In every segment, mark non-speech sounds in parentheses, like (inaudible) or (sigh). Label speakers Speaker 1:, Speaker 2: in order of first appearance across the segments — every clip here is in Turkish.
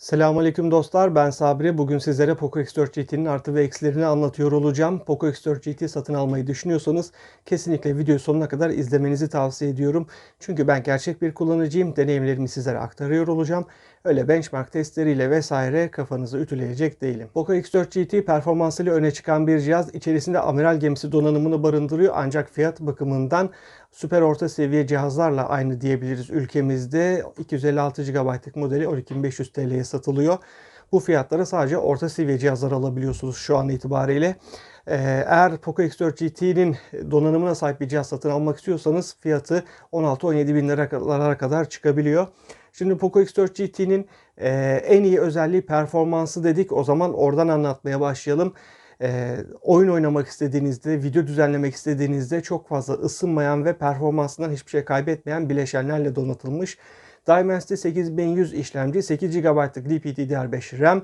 Speaker 1: Selamünaleyküm dostlar. Ben Sabri. Bugün sizlere Poco X4 GT'nin artı ve eksilerini anlatıyor olacağım. Poco X4 GT satın almayı düşünüyorsanız kesinlikle videoyu sonuna kadar izlemenizi tavsiye ediyorum. Çünkü ben gerçek bir kullanıcıyım. Deneyimlerimi sizlere aktarıyor olacağım. Öyle benchmark testleriyle vesaire kafanızı ütüleyecek değilim. Poco X4 GT performansıyla öne çıkan bir cihaz. İçerisinde amiral gemisi donanımını barındırıyor. Ancak fiyat bakımından süper orta seviye cihazlarla aynı diyebiliriz ülkemizde. 256 GB'lık modeli 12.500 TL'ye satılıyor. Bu fiyatlara sadece orta seviye cihazlar alabiliyorsunuz şu an itibariyle. Ee, Eğer Poco X4 GT'nin donanımına sahip bir cihaz satın almak istiyorsanız fiyatı 16-17 bin liralara kadar çıkabiliyor. Şimdi Poco X4 GT'nin e, en iyi özelliği performansı dedik. O zaman oradan anlatmaya başlayalım. E, oyun oynamak istediğinizde, video düzenlemek istediğinizde çok fazla ısınmayan ve performansından hiçbir şey kaybetmeyen bileşenlerle donatılmış. Dimensity 8100 işlemci, 8 GB'lık LPDDR5 RAM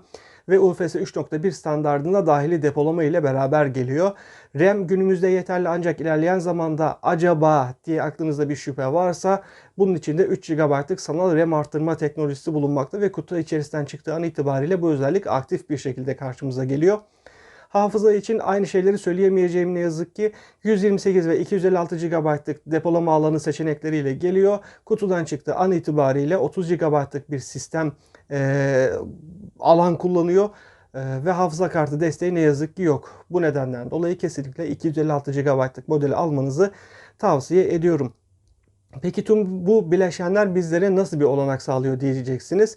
Speaker 1: ve UFS 3.1 standartında dahili depolama ile beraber geliyor. RAM günümüzde yeterli ancak ilerleyen zamanda acaba diye aklınızda bir şüphe varsa bunun içinde 3 GB'lık sanal RAM arttırma teknolojisi bulunmakta ve kutu içerisinden çıktığı an itibariyle bu özellik aktif bir şekilde karşımıza geliyor. Hafıza için aynı şeyleri söyleyemeyeceğim ne yazık ki 128 ve 256 GB'lık depolama alanı seçenekleriyle geliyor. Kutudan çıktı an itibariyle 30 GB'lık bir sistem e, alan kullanıyor. Ve hafıza kartı desteği ne yazık ki yok. Bu nedenden dolayı kesinlikle 256 GB'lık modeli almanızı tavsiye ediyorum. Peki tüm bu bileşenler bizlere nasıl bir olanak sağlıyor diyeceksiniz.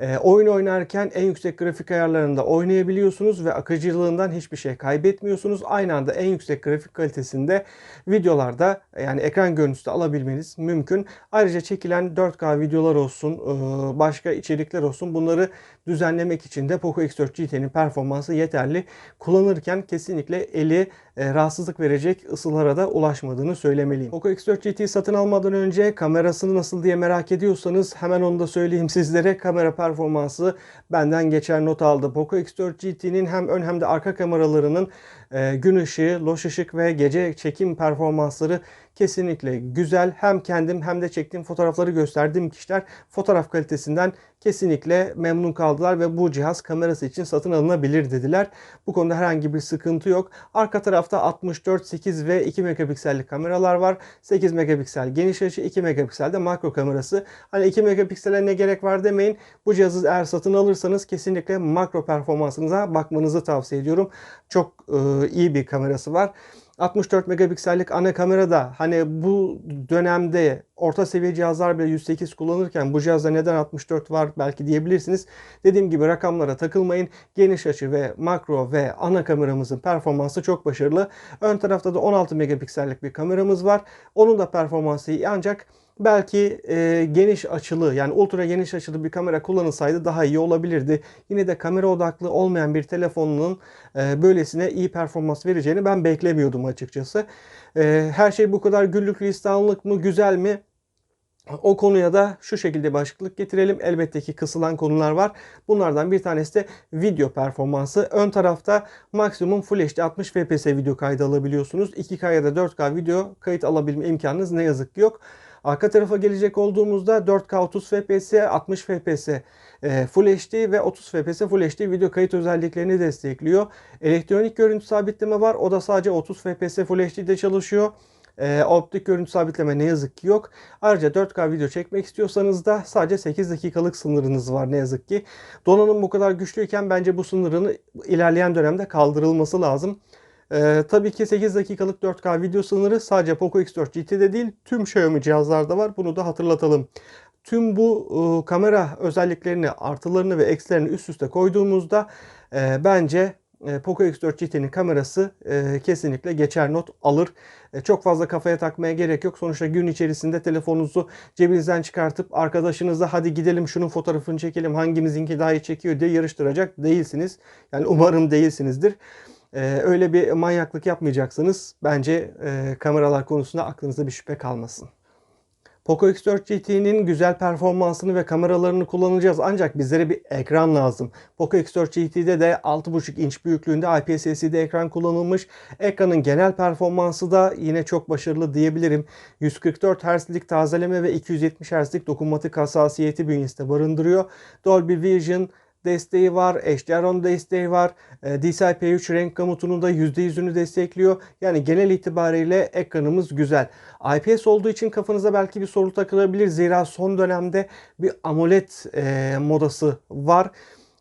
Speaker 1: E, oyun oynarken en yüksek grafik ayarlarında oynayabiliyorsunuz ve akıcılığından hiçbir şey kaybetmiyorsunuz. Aynı anda en yüksek grafik kalitesinde videolarda yani ekran görüntüsü de alabilmeniz mümkün. Ayrıca çekilen 4K videolar olsun, e, başka içerikler olsun bunları düzenlemek için de Poco X4 GT'nin performansı yeterli. Kullanırken kesinlikle eli e, rahatsızlık verecek ısılara da ulaşmadığını söylemeliyim. Poco X4 GT satın almadan önce kamerasını nasıl diye merak ediyorsanız hemen onu da söyleyeyim sizlere. Kamera performansı benden geçer not aldı. Poco X4 GT'nin hem ön hem de arka kameralarının e, gün ışığı, loş ışık ve gece çekim performansları kesinlikle güzel. Hem kendim hem de çektiğim fotoğrafları gösterdiğim kişiler fotoğraf kalitesinden kesinlikle memnun kaldılar ve bu cihaz kamerası için satın alınabilir dediler. Bu konuda herhangi bir sıkıntı yok. Arka tarafta 64, 8 ve 2 megapiksellik kameralar var. 8 megapiksel geniş açı, 2 megapiksel de makro kamerası. Hani 2 megapiksele ne gerek var demeyin. Bu cihazı eğer satın alırsanız kesinlikle makro performansınıza bakmanızı tavsiye ediyorum. Çok e, iyi bir kamerası var. 64 megapiksellik ana kamera da hani bu dönemde orta seviye cihazlar bile 108 kullanırken bu cihazda neden 64 var belki diyebilirsiniz. Dediğim gibi rakamlara takılmayın. Geniş açı ve makro ve ana kameramızın performansı çok başarılı. Ön tarafta da 16 megapiksellik bir kameramız var. Onun da performansı iyi ancak belki e, geniş açılı yani ultra geniş açılı bir kamera kullanılsaydı daha iyi olabilirdi. Yine de kamera odaklı olmayan bir telefonun e, böylesine iyi performans vereceğini ben beklemiyordum açıkçası. E, her şey bu kadar güllük listanlık mı güzel mi? O konuya da şu şekilde başlıklık getirelim. Elbette ki kısılan konular var. Bunlardan bir tanesi de video performansı. Ön tarafta maksimum Full HD 60 fps video kaydı alabiliyorsunuz. 2K ya da 4K video kayıt alabilme imkanınız ne yazık ki yok. Arka tarafa gelecek olduğumuzda 4K 30 FPS, 60 FPS Full HD ve 30 FPS Full HD video kayıt özelliklerini destekliyor. Elektronik görüntü sabitleme var. O da sadece 30 FPS Full HD'de çalışıyor. E, optik görüntü sabitleme ne yazık ki yok. Ayrıca 4K video çekmek istiyorsanız da sadece 8 dakikalık sınırınız var ne yazık ki. Donanım bu kadar güçlüyken bence bu sınırını ilerleyen dönemde kaldırılması lazım. Ee, tabii ki 8 dakikalık 4K video sınırı sadece Poco X4 GT'de değil tüm Xiaomi cihazlarda var. Bunu da hatırlatalım. Tüm bu e, kamera özelliklerini, artılarını ve eksilerini üst üste koyduğumuzda e, bence e, Poco X4 GT'nin kamerası e, kesinlikle geçer not alır. E, çok fazla kafaya takmaya gerek yok. Sonuçta gün içerisinde telefonunuzu cebinizden çıkartıp arkadaşınızla hadi gidelim şunun fotoğrafını çekelim hangimizinki daha iyi çekiyor diye yarıştıracak değilsiniz. Yani umarım değilsinizdir. Ee, öyle bir manyaklık yapmayacaksanız bence e, kameralar konusunda aklınızda bir şüphe kalmasın. Poco X4 GT'nin güzel performansını ve kameralarını kullanacağız ancak bizlere bir ekran lazım. Poco X4 GT'de de 6.5 inç büyüklüğünde IPS LCD ekran kullanılmış. Ekranın genel performansı da yine çok başarılı diyebilirim. 144 Hz'lik tazeleme ve 270 Hz'lik dokunmatik hassasiyeti bünyesinde barındırıyor. Dolby Vision, desteği var, HDR10 desteği var. E, DCI-P3 renk gamutunun da %100'ünü destekliyor. Yani genel itibariyle ekranımız güzel. IPS olduğu için kafanıza belki bir soru takılabilir. Zira son dönemde bir AMOLED e, modası var.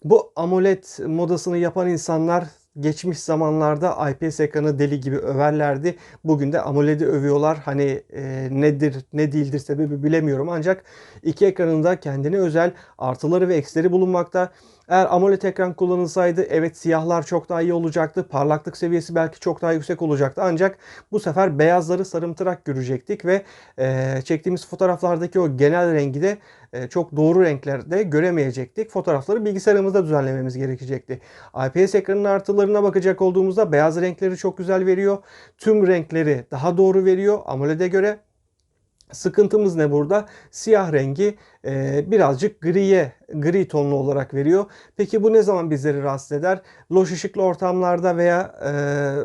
Speaker 1: Bu AMOLED modasını yapan insanlar geçmiş zamanlarda IPS ekranı deli gibi överlerdi. Bugün de AMOLED'i övüyorlar. Hani e, nedir ne değildir sebebi bilemiyorum ancak iki ekranında kendine özel artıları ve eksileri bulunmakta. Eğer AMOLED ekran kullanılsaydı evet siyahlar çok daha iyi olacaktı. Parlaklık seviyesi belki çok daha yüksek olacaktı. Ancak bu sefer beyazları sarımtırak görecektik ve e, çektiğimiz fotoğraflardaki o genel rengi de e, çok doğru renklerde göremeyecektik. Fotoğrafları bilgisayarımızda düzenlememiz gerekecekti. IPS ekranın artılarına bakacak olduğumuzda beyaz renkleri çok güzel veriyor. Tüm renkleri daha doğru veriyor AMOLED'e göre. Sıkıntımız ne burada? Siyah rengi e, birazcık griye, gri tonlu olarak veriyor. Peki bu ne zaman bizleri rahatsız eder? Loş ışıklı ortamlarda veya e,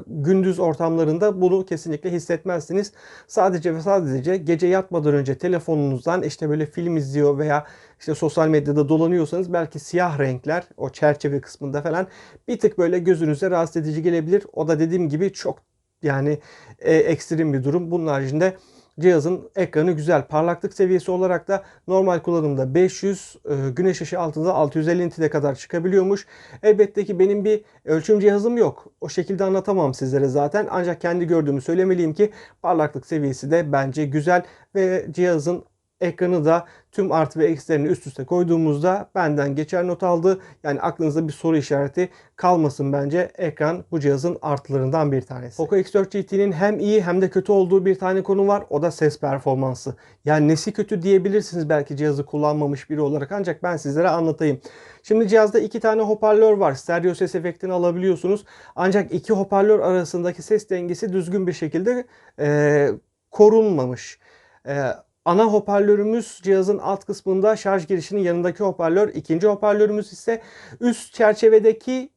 Speaker 1: gündüz ortamlarında bunu kesinlikle hissetmezsiniz. Sadece ve sadece gece yatmadan önce telefonunuzdan işte böyle film izliyor veya işte sosyal medyada dolanıyorsanız belki siyah renkler o çerçeve kısmında falan bir tık böyle gözünüze rahatsız edici gelebilir. O da dediğim gibi çok yani e, ekstrem bir durum. Bunun haricinde cihazın ekranı güzel. Parlaklık seviyesi olarak da normal kullanımda 500, e, güneş ışığı altında 650 nit'e kadar çıkabiliyormuş. Elbette ki benim bir ölçüm cihazım yok. O şekilde anlatamam sizlere zaten. Ancak kendi gördüğümü söylemeliyim ki parlaklık seviyesi de bence güzel ve cihazın ekranı da tüm artı ve eksilerini üst üste koyduğumuzda benden geçer not aldı. Yani aklınızda bir soru işareti kalmasın bence. Ekran bu cihazın artılarından bir tanesi. Poco X4 GT'nin hem iyi hem de kötü olduğu bir tane konu var. O da ses performansı. Yani nesi kötü diyebilirsiniz belki cihazı kullanmamış biri olarak ancak ben sizlere anlatayım. Şimdi cihazda iki tane hoparlör var. Stereo ses efektini alabiliyorsunuz. Ancak iki hoparlör arasındaki ses dengesi düzgün bir şekilde e, korunmamış. E, Ana hoparlörümüz cihazın alt kısmında şarj girişinin yanındaki hoparlör. İkinci hoparlörümüz ise üst çerçevedeki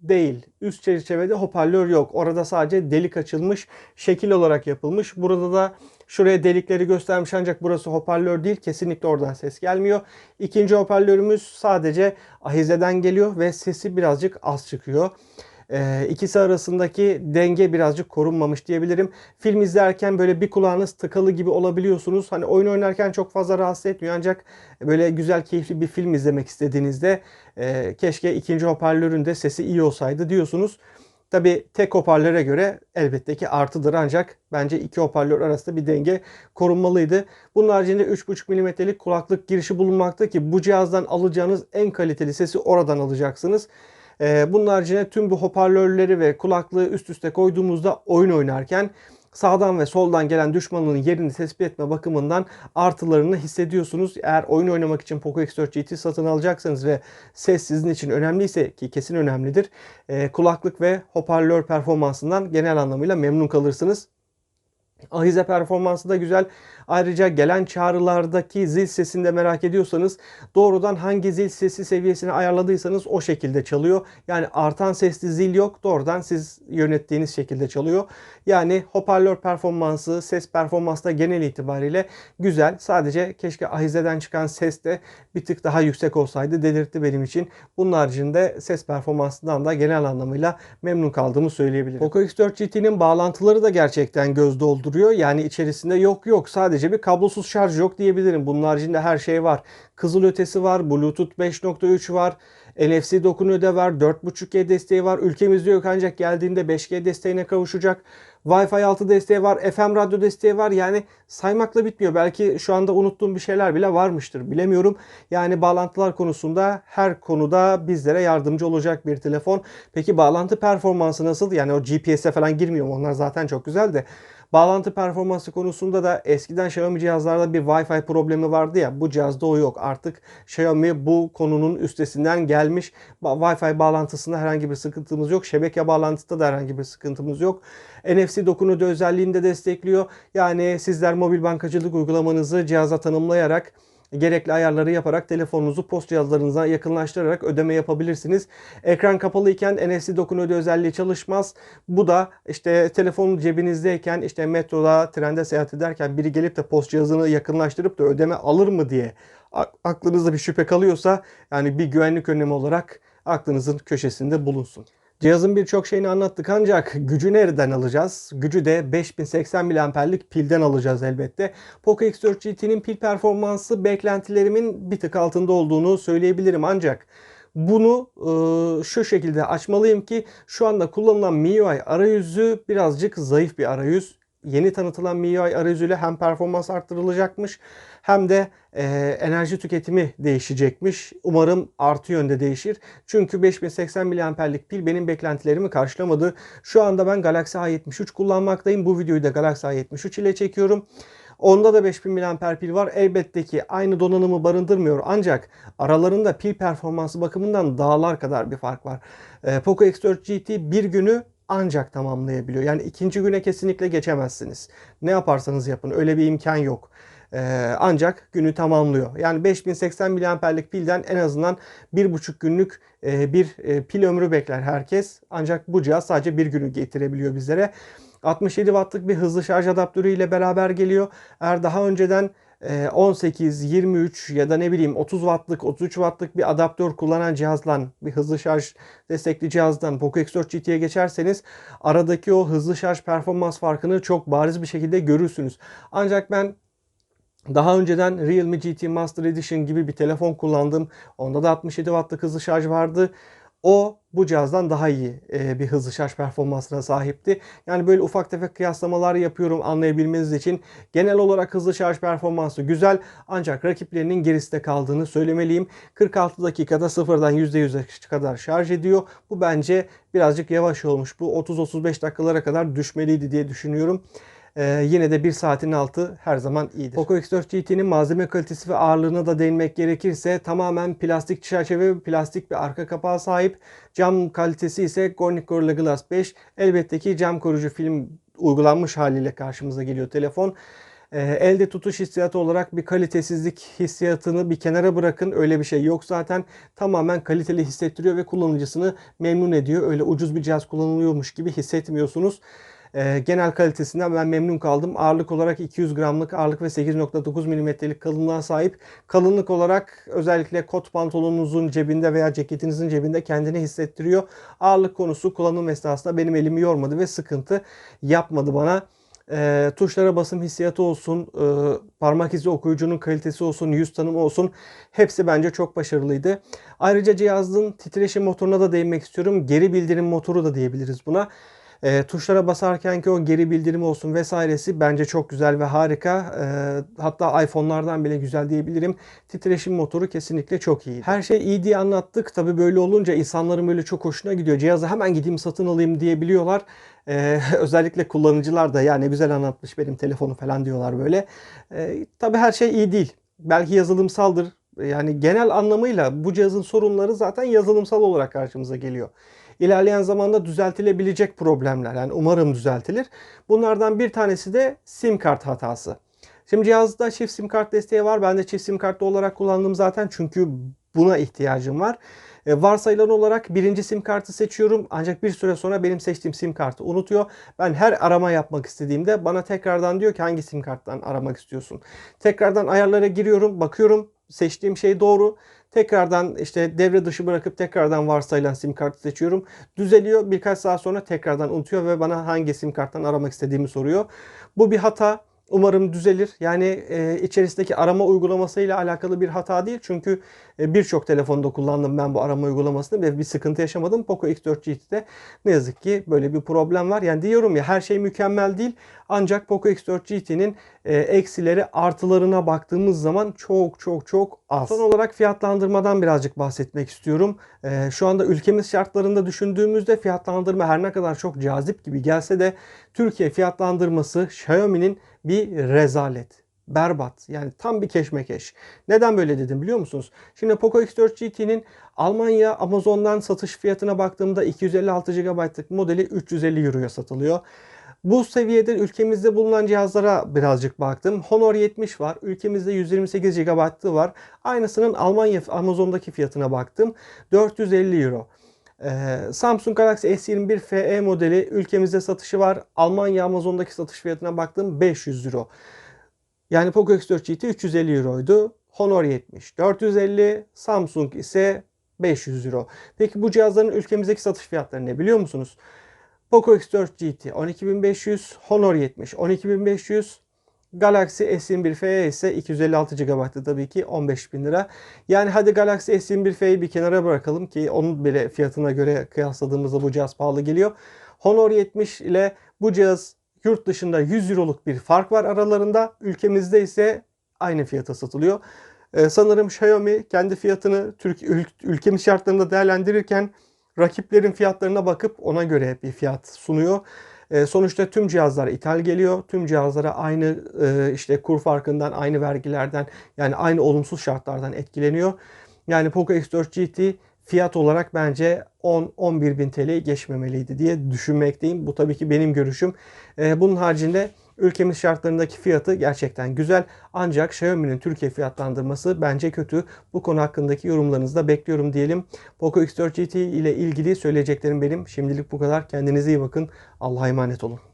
Speaker 1: değil. Üst çerçevede hoparlör yok. Orada sadece delik açılmış, şekil olarak yapılmış. Burada da şuraya delikleri göstermiş ancak burası hoparlör değil. Kesinlikle oradan ses gelmiyor. İkinci hoparlörümüz sadece ahizeden geliyor ve sesi birazcık az çıkıyor. E, ikisi arasındaki denge birazcık korunmamış diyebilirim. Film izlerken böyle bir kulağınız tıkalı gibi olabiliyorsunuz. Hani oyun oynarken çok fazla rahatsız etmiyor ancak böyle güzel keyifli bir film izlemek istediğinizde e, keşke ikinci hoparlörün de sesi iyi olsaydı diyorsunuz. Tabi tek hoparlöre göre elbette ki artıdır ancak bence iki hoparlör arasında bir denge korunmalıydı. Bunun haricinde 3.5 mm'lik kulaklık girişi bulunmakta ki bu cihazdan alacağınız en kaliteli sesi oradan alacaksınız. Ee, bunun haricinde tüm bu hoparlörleri ve kulaklığı üst üste koyduğumuzda oyun oynarken sağdan ve soldan gelen düşmanın yerini tespit etme bakımından artılarını hissediyorsunuz. Eğer oyun oynamak için Poco X4 GT satın alacaksanız ve ses sizin için önemliyse ki kesin önemlidir. E, kulaklık ve hoparlör performansından genel anlamıyla memnun kalırsınız. Ahize performansı da güzel. Ayrıca gelen çağrılardaki zil sesini de merak ediyorsanız doğrudan hangi zil sesi seviyesini ayarladıysanız o şekilde çalıyor. Yani artan sesli zil yok. Doğrudan siz yönettiğiniz şekilde çalıyor. Yani hoparlör performansı, ses performansı da genel itibariyle güzel. Sadece keşke ahizeden çıkan ses de bir tık daha yüksek olsaydı delirtti benim için. Bunun haricinde ses performansından da genel anlamıyla memnun kaldığımı söyleyebilirim. Poco X4 GT'nin bağlantıları da gerçekten göz dolduruyor. Yani içerisinde yok yok sadece bir kablosuz şarj yok diyebilirim. Bunun haricinde her şey var. Kızıl ötesi var, Bluetooth 5.3 var. NFC dokun öde var. 4.5G desteği var. Ülkemizde yok ancak geldiğinde 5G desteğine kavuşacak. Wi-Fi 6 desteği var. FM radyo desteği var. Yani saymakla bitmiyor. Belki şu anda unuttuğum bir şeyler bile varmıştır. Bilemiyorum. Yani bağlantılar konusunda her konuda bizlere yardımcı olacak bir telefon. Peki bağlantı performansı nasıl? Yani o GPS'e falan girmiyorum. Onlar zaten çok güzel de. Bağlantı performansı konusunda da eskiden Xiaomi cihazlarda bir Wi-Fi problemi vardı ya bu cihazda o yok. Artık Xiaomi bu konunun üstesinden gelmiş. Wi-Fi bağlantısında herhangi bir sıkıntımız yok. Şebeke bağlantısında da herhangi bir sıkıntımız yok. NFC dokunudu özelliğini de destekliyor. Yani sizler mobil bankacılık uygulamanızı cihaza tanımlayarak gerekli ayarları yaparak telefonunuzu post cihazlarınıza yakınlaştırarak ödeme yapabilirsiniz. Ekran kapalı iken NFC dokun öde özelliği çalışmaz. Bu da işte telefonun cebinizdeyken işte metroda, trende seyahat ederken biri gelip de post cihazını yakınlaştırıp da ödeme alır mı diye aklınızda bir şüphe kalıyorsa yani bir güvenlik önlemi olarak aklınızın köşesinde bulunsun. Cihazın birçok şeyini anlattık ancak gücü nereden alacağız? Gücü de 5080 mAh'lik pilden alacağız elbette. Poco X4 GT'nin pil performansı beklentilerimin bir tık altında olduğunu söyleyebilirim ancak bunu e, şu şekilde açmalıyım ki şu anda kullanılan MIUI arayüzü birazcık zayıf bir arayüz yeni tanıtılan MIUI arayüzüyle hem performans arttırılacakmış hem de e, enerji tüketimi değişecekmiş. Umarım artı yönde değişir. Çünkü 5080 mAh'lik pil benim beklentilerimi karşılamadı. Şu anda ben Galaxy A73 kullanmaktayım. Bu videoyu da Galaxy A73 ile çekiyorum. Onda da 5000 mAh pil var. Elbette ki aynı donanımı barındırmıyor ancak aralarında pil performansı bakımından dağlar kadar bir fark var. E, Poco X4 GT bir günü ancak tamamlayabiliyor. Yani ikinci güne kesinlikle geçemezsiniz. Ne yaparsanız yapın öyle bir imkan yok. Ee, ancak günü tamamlıyor. Yani 5080 mAh'lik pilden en azından 1,5 günlük e, bir e, pil ömrü bekler herkes. Ancak bu cihaz sadece bir günü getirebiliyor bizlere. 67 wattlık bir hızlı şarj adaptörü ile beraber geliyor. Eğer daha önceden 18, ee, 23 ya da ne bileyim 30 wattlık, 33 wattlık bir adaptör kullanan cihazdan, bir hızlı şarj destekli cihazdan Poco X4 GT'ye geçerseniz aradaki o hızlı şarj performans farkını çok bariz bir şekilde görürsünüz. Ancak ben daha önceden Realme GT Master Edition gibi bir telefon kullandım. Onda da 67 wattlık hızlı şarj vardı. O bu cihazdan daha iyi e, bir hızlı şarj performansına sahipti. Yani böyle ufak tefek kıyaslamalar yapıyorum anlayabilmeniz için. Genel olarak hızlı şarj performansı güzel ancak rakiplerinin gerisinde kaldığını söylemeliyim. 46 dakikada sıfırdan %100'e kadar şarj ediyor. Bu bence birazcık yavaş olmuş. Bu 30-35 dakikalara kadar düşmeliydi diye düşünüyorum. Ee, yine de bir saatin altı her zaman iyidir. Poco X4 GT'nin malzeme kalitesi ve ağırlığına da değinmek gerekirse tamamen plastik çerçeve ve plastik bir arka kapağı sahip. Cam kalitesi ise Gornik Gorilla Glass 5. Elbette ki cam koruyucu film uygulanmış haliyle karşımıza geliyor telefon. E, elde tutuş hissiyatı olarak bir kalitesizlik hissiyatını bir kenara bırakın. Öyle bir şey yok zaten. Tamamen kaliteli hissettiriyor ve kullanıcısını memnun ediyor. Öyle ucuz bir cihaz kullanılıyormuş gibi hissetmiyorsunuz. E, genel kalitesinden ben memnun kaldım. Ağırlık olarak 200 gramlık ağırlık ve 8.9 milimetrelik kalınlığa sahip. Kalınlık olarak özellikle kot pantolonunuzun cebinde veya ceketinizin cebinde kendini hissettiriyor. Ağırlık konusu kullanım esnasında benim elimi yormadı ve sıkıntı yapmadı bana. E, tuşlara basım hissiyatı olsun, e, parmak izi okuyucunun kalitesi olsun, yüz tanımı olsun hepsi bence çok başarılıydı. Ayrıca cihazın titreşim motoruna da değinmek istiyorum. Geri bildirim motoru da diyebiliriz buna. E, tuşlara basarken ki o geri bildirim olsun vesairesi bence çok güzel ve harika. E, hatta iPhone'lardan bile güzel diyebilirim. Titreşim motoru kesinlikle çok iyi. Her şey iyi diye anlattık. Tabi böyle olunca insanların böyle çok hoşuna gidiyor. Cihazı hemen gideyim satın alayım diyebiliyorlar. Ee, (laughs) özellikle kullanıcılar da ya ne güzel anlatmış benim telefonu falan diyorlar böyle. Ee, tabii her şey iyi değil. Belki yazılımsaldır. Yani genel anlamıyla bu cihazın sorunları zaten yazılımsal olarak karşımıza geliyor ilerleyen zamanda düzeltilebilecek problemler. Yani umarım düzeltilir. Bunlardan bir tanesi de sim kart hatası. Şimdi cihazda çift sim kart desteği var. Ben de çift sim kartlı olarak kullandım zaten çünkü buna ihtiyacım var. E, varsayılan olarak birinci sim kartı seçiyorum ancak bir süre sonra benim seçtiğim sim kartı unutuyor. Ben her arama yapmak istediğimde bana tekrardan diyor ki hangi sim karttan aramak istiyorsun. Tekrardan ayarlara giriyorum bakıyorum seçtiğim şey doğru. Tekrardan işte devre dışı bırakıp tekrardan varsayılan sim kartı seçiyorum. Düzeliyor. Birkaç saat sonra tekrardan unutuyor ve bana hangi sim karttan aramak istediğimi soruyor. Bu bir hata. Umarım düzelir. Yani e, içerisindeki arama uygulamasıyla alakalı bir hata değil. Çünkü e, birçok telefonda kullandım ben bu arama uygulamasını ve bir sıkıntı yaşamadım. Poco X4 GT'de ne yazık ki böyle bir problem var. Yani diyorum ya her şey mükemmel değil. Ancak Poco X4 GT'nin e, eksileri artılarına baktığımız zaman çok çok çok az. Son olarak fiyatlandırmadan birazcık bahsetmek istiyorum. Ee, şu anda ülkemiz şartlarında düşündüğümüzde fiyatlandırma her ne kadar çok cazip gibi gelse de Türkiye fiyatlandırması Xiaomi'nin bir rezalet berbat. Yani tam bir keşmekeş. Neden böyle dedim biliyor musunuz? Şimdi Poco X4 GT'nin Almanya Amazon'dan satış fiyatına baktığımda 256 GB'lık modeli 350 Euro'ya satılıyor. Bu seviyede ülkemizde bulunan cihazlara birazcık baktım. Honor 70 var. Ülkemizde 128 GB'lı var. Aynısının Almanya Amazon'daki fiyatına baktım. 450 Euro. Ee, Samsung Galaxy S21 FE modeli ülkemizde satışı var. Almanya Amazon'daki satış fiyatına baktım 500 Euro. Yani Poco X4 GT 350 Euro'ydu. Honor 70 450, Samsung ise 500 Euro. Peki bu cihazların ülkemizdeki satış fiyatları ne biliyor musunuz? Poco X4 GT 12500, Honor 70 12500, Galaxy S21 FE ise 256 GB'dı tabii ki 15.000 lira. Yani hadi Galaxy S21 FE'yi bir kenara bırakalım ki onun bile fiyatına göre kıyasladığımızda bu cihaz pahalı geliyor. Honor 70 ile bu cihaz yurt dışında 100 Euro'luk bir fark var aralarında. Ülkemizde ise aynı fiyata satılıyor. Ee, sanırım Xiaomi kendi fiyatını Türk ül, ülkemiz şartlarında değerlendirirken rakiplerin fiyatlarına bakıp ona göre bir fiyat sunuyor. E, sonuçta tüm cihazlar ithal geliyor. Tüm cihazlara aynı e, işte kur farkından, aynı vergilerden yani aynı olumsuz şartlardan etkileniyor. Yani Poco X4 GT fiyat olarak bence 10-11 bin TL'yi geçmemeliydi diye düşünmekteyim. Bu tabii ki benim görüşüm. E, bunun haricinde ülkemiz şartlarındaki fiyatı gerçekten güzel. Ancak Xiaomi'nin Türkiye fiyatlandırması bence kötü. Bu konu hakkındaki yorumlarınızı da bekliyorum diyelim. Poco X4 GT ile ilgili söyleyeceklerim benim. Şimdilik bu kadar. Kendinize iyi bakın. Allah'a emanet olun.